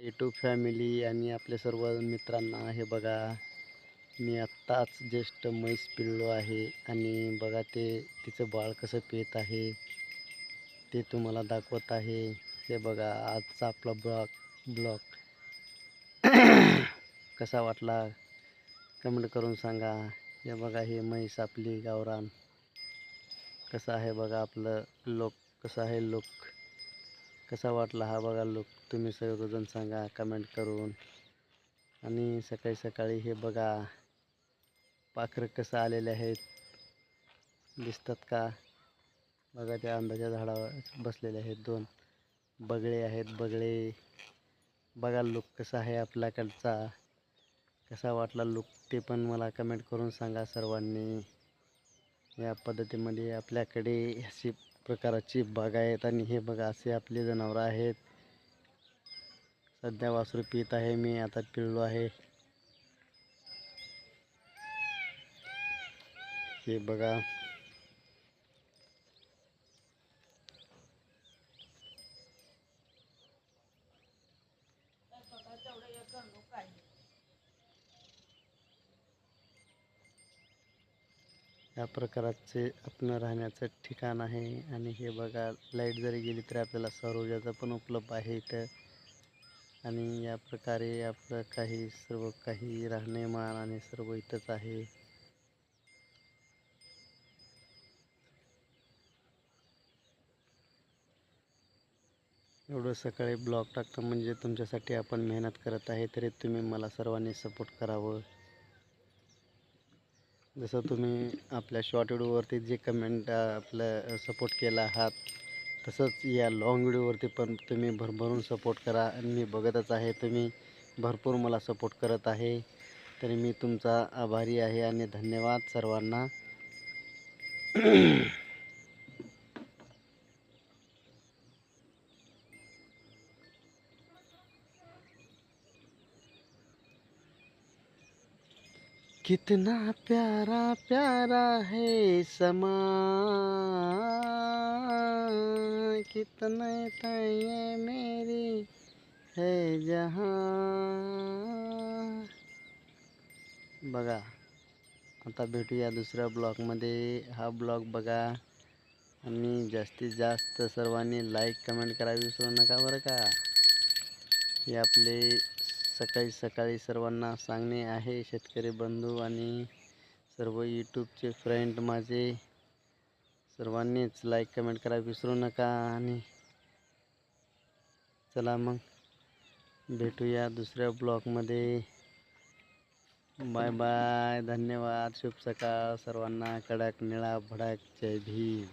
YouTube family आणि आपल्या सर्व मित्रांना हे बघा. मी आत्ताच ज्येष्ठ म्हैस पिळलो आहे आणि बघा ते तिचं बाळ कसं पित आहे ते तुम्हाला दाखवत आहे. हे बघा आजचा आपला ब्लॉग ब्लॉग. कसा वाटला? कमेंट करून सांगा. हे बघा हे म्हैस आपली गावरान. कसं आहे बघा आपलं लोक कसं आहे लोक कसा वाटला हा बघा लुक तुम्ही सर्वजण सांगा कमेंट करून. आणि सकाळी सकाळी हे बघा पाखरं कसं आलेले आहेत. दिसतात का? बघा त्या आंब्याच्या झाडावर बसलेले आहेत दोन. बगळे आहेत बगळे. बघा लुक कसा आहे आपल्याकडचा. कसा वाटला लुक ते पण मला कमेंट करून सांगा सर्वांनी. या पद्धतीमध्ये आपल्याकडे अशी प्रकारची बाग आहेत आणि हे बघा असे आपले जनावरं आहेत. सध्या वासरू पित आहे मी आता पिळलो आहे. हे बघा. या प्रकाराचे आपण राहण्याचं ठिकाण आहे. आणि हे बघा लाइट जरी गेली तरी आपल्याला सौर ऊर्जाचा पण उपलब्ध आहे इथं. आणि या प्रकारे आपलं काही सर्व काही राहणेमान आणि सर्व इथंच आहे. एवढं सकाळी ब्लॉग टाकतं म्हणजे तुमच्यासाठी आपण मेहनत करत आहे तरी तुम्ही मला सर्वांनी सपोर्ट करावं. जसं तुम्ही आपल्या शॉर्ट व्हिडिओवरती जे कमेंट आपलं सपोर्ट केला आहात तसंच या लाँग व्हिडिओवरती पण तुम्ही भरभरून सपोर्ट करा. आणि मी बघतच आहे तुम्ही भरपूर मला सपोर्ट करत आहे. तरी मी तुमचा आभारी आहे आणि धन्यवाद सर्वांना. कितना प्यारा प्यारा है समा कितने ये मेरी है जहाँ। बघा, आता भेटूया दुसऱ्या ब्लॉगमध्ये. हा ब्लॉग आणि जास्तीत जास्त सर्वांनी लाईक कमेंट करायला विसरू नका बरं का. हे आपले सकाळी सकाळी सर्वांना सांगणे आहे. शेतकरी बंधू आणि सर्व यूट्यूबचे फ्रेंड माझे. सर्वांनीच लाईक कमेंट करायला विसरू नका आणि चला मग भेटूया दुसऱ्या ब्लॉगमध्ये बाय बाय धन्यवाद. शुभ सकाळ. सर्वांना कडक निळा भडक. जय भीम.